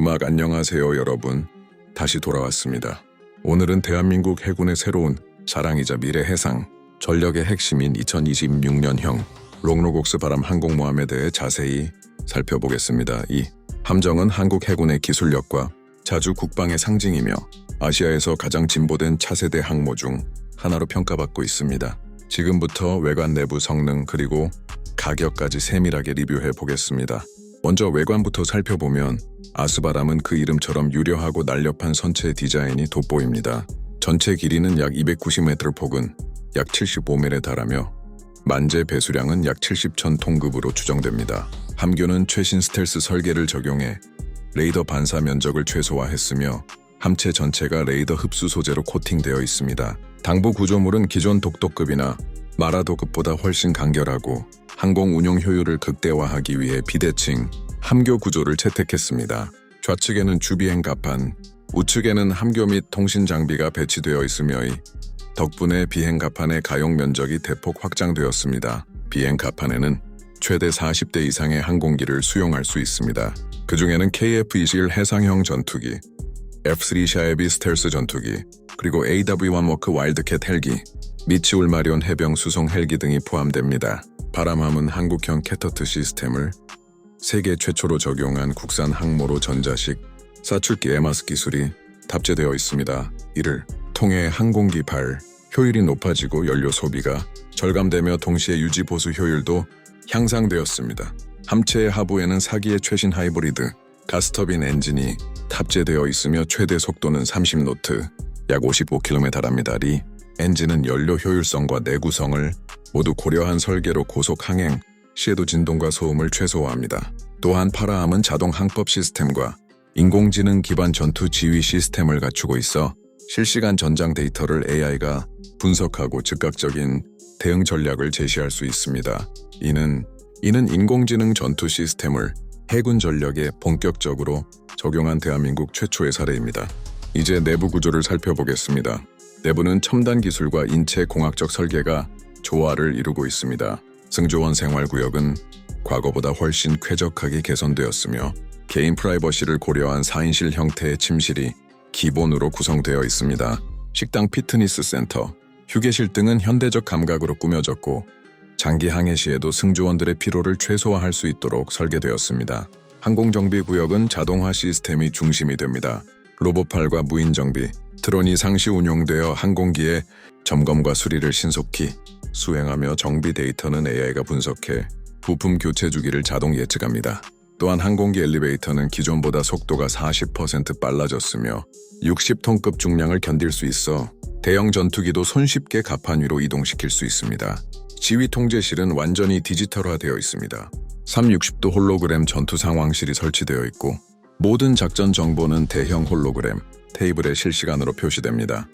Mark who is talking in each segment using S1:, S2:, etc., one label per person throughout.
S1: 음악 안녕하세요 여러분. 다시 돌아왔습니다. 오늘은 대한민국 해군의 새로운 자랑이자 미래 해상 전력의 핵심인 2026년형 롱로곡스 바람 항공모함에 대해 자세히 살펴보겠습니다. 이 함정은 한국 해군의 기술력과 자주 국방의 상징이며 아시아에서 가장 진보된 차세대 항모 중 하나로 평가받고 있습니다. 지금부터 외관 내부 성능 그리고 가격까지 세밀하게 리뷰해 보겠습니다. 먼저 외관부터 살펴보면 아스바람은 그 이름처럼 유려하고 날렵한 선체 디자인이 돋보입니다. 전체 길이는 약 290m 폭은 약 75m에 달하며 만재 배수량은 약 70천 톤급으로 추정됩니다. 함교는 최신 스텔스 설계를 적용해 레이더 반사 면적을 최소화했으며 함체 전체가 레이더 흡수 소재로 코팅되어 있습니다. 당부 구조물은 기존 독도급이나 마라도급보다 훨씬 간결하고 항공 운용 효율을 극대화하기 위해 비대칭 함교 구조를 채택했습니다. 좌측에는 주비행 갑판, 우측에는 함교 및 통신 장비가 배치되어 있으며 이 덕분에 비행 갑판의 가용 면적이 대폭 확장되었습니다. 비행 갑판에는 최대 40대 이상의 항공기를 수용할 수 있습니다. 그 중에는 KF-21 해상형 전투기, F-3 샤에비 스텔스 전투기, 그리고 AW-1 워크 와일드캣 헬기, 미치 울 마리온 해병 수송 헬기 등이 포함됩니다. 바람함은 한국형 캐터트 시스템을 세계 최초로 적용한 국산 항모로 전자식 사출기 에마스 기술이 탑재되어 있습니다. 이를 통해 항공기 발 효율이 높아지고 연료 소비가 절감되며 동시에 유지 보수 효율도 향상되었습니다. 함체의 하부에는 사기의 최신 하이브리드 가스터빈 엔진이 탑재되어 있으며 최대 속도는 30노트, 약 55km에 달합니다. 리 엔진은 연료 효율성과 내구성을 모두 고려한 설계로 고속 항행, 시에도 진동과 소음을 최소화합니다. 또한 파라함은 자동 항법 시스템과 인공지능 기반 전투 지휘 시스템을 갖추고 있어 실시간 전장 데이터를 AI가 분석하고 즉각적인 대응 전략을 제시할 수 있습니다. 이는 이는 인공지능 전투 시스템을 해군 전력에 본격적으로 적용한 대한민국 최초의 사례입니다. 이제 내부 구조를 살펴보겠습니다. 내부는 첨단 기술과 인체 공학적 설계가 조화를 이루고 있습니다. 승조원 생활구역은 과거보다 훨씬 쾌적하게 개선되었으며 개인 프라이버시를 고려한 4인실 형태의 침실이 기본으로 구성되어 있습니다. 식당 피트니스 센터, 휴게실 등은 현대적 감각으로 꾸며졌고 장기 항해 시에도 승조원들의 피로를 최소화할 수 있도록 설계되었습니다. 항공정비 구역은 자동화 시스템이 중심이 됩니다. 로봇팔과 무인 정비, 드론이 상시 운용되어 항공기의 점검과 수리를 신속히 수행하며 정비 데이터는 AI가 분석해 부품 교체 주기를 자동 예측합니다. 또한 항공기 엘리베이터는 기존보다 속도가 40% 빨라졌으며 60톤급 중량을 견딜 수 있어 대형 전투기도 손쉽게 갑판 위로 이동시킬 수 있습니다. 지휘 통제실은 완전히 디지털화되어 있습니다. 360도 홀로그램 전투 상황실이 설치되어 있고 모든 작전 정보는 대형 홀로그램 테이블에 실시간으로 표시됩니다.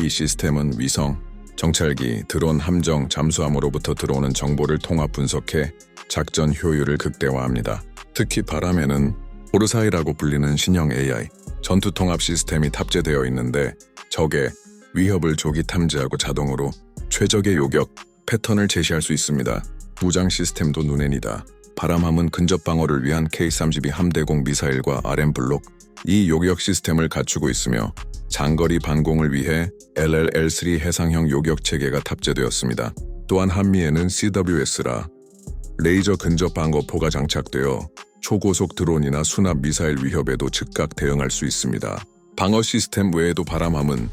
S1: 이 시스템은 위성, 정찰기, 드론 함정, 잠수함으로부터 들어오는 정보를 통합 분석해 작전 효율을 극대화합니다. 특히 바람에는 오르사이라고 불리는 신형 AI 전투 통합 시스템이 탑재되어 있는데 적의 위협을 조기 탐지하고 자동으로 최적의 요격 패턴을 제시할 수 있습니다. 무장 시스템도 눈엔이다. 바람함은 근접 방어를 위한 K-32 함대공 미사일과 RM 블록 이 요격 시스템을 갖추고 있으며 장거리 반공을 위해 LLL-3 해상형 요격 체계가 탑재되었습니다. 또한 한미에는 CWS라 레이저 근접 방어포가 장착되어 초고속 드론이나 순합 미사일 위협에도 즉각 대응할 수 있습니다. 방어 시스템 외에도 바람함은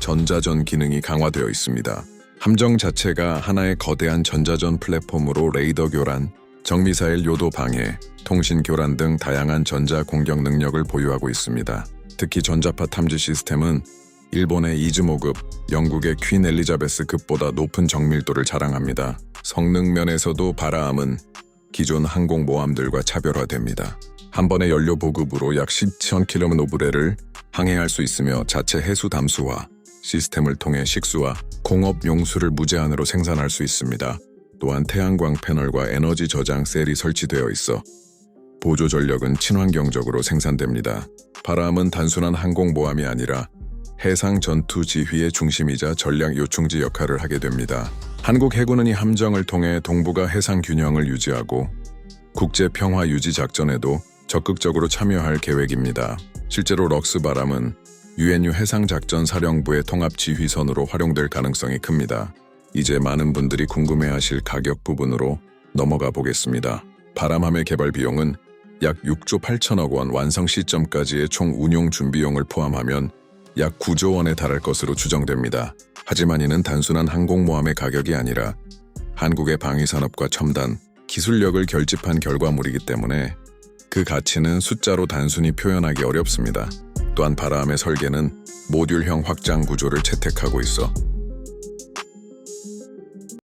S1: 전자전 기능이 강화되어 있습니다. 함정 자체가 하나의 거대한 전자전 플랫폼으로 레이더 교란, 정미사일 요도 방해, 통신 교란 등 다양한 전자 공격 능력을 보유하고 있습니다. 특히 전자파 탐지 시스템은 일본의 이즈모급, 영국의 퀸 엘리자베스급보다 높은 정밀도를 자랑합니다. 성능 면에서도 바라함은 기존 항공모함들과 차별화됩니다. 한 번의 연료 보급으로 약 10,000km 노브레를 항해할 수 있으며 자체 해수 담수화 시스템을 통해 식수와 공업 용수를 무제한으로 생산할 수 있습니다. 또한 태양광 패널과 에너지 저장 셀이 설치되어 있어 보조 전력은 친환경적으로 생산됩니다. 바람은 단순한 항공모함이 아니라 해상 전투 지휘의 중심이자 전략 요충지 역할을 하게 됩니다. 한국 해군은 이 함정을 통해 동북아 해상 균형을 유지하고 국제 평화 유지 작전에도 적극적으로 참여할 계획입니다. 실제로 럭스 바람은 UNU 해상작전 사령부의 통합 지휘선으로 활용될 가능성이 큽니다. 이제 많은 분들이 궁금해하실 가격 부분으로 넘어가 보겠습니다. 바람함의 개발 비용은 약 6조 8천억 원 완성 시점까지의 총 운용 준비용을 포함하면 약 9조 원에 달할 것으로 추정됩니다. 하지만 이는 단순한 항공모함의 가격이 아니라 한국의 방위산업과 첨단, 기술력을 결집한 결과물이기 때문에 그 가치는 숫자로 단순히 표현하기 어렵습니다. 또한 바람의 설계는 모듈형 확장 구조를 채택하고 있어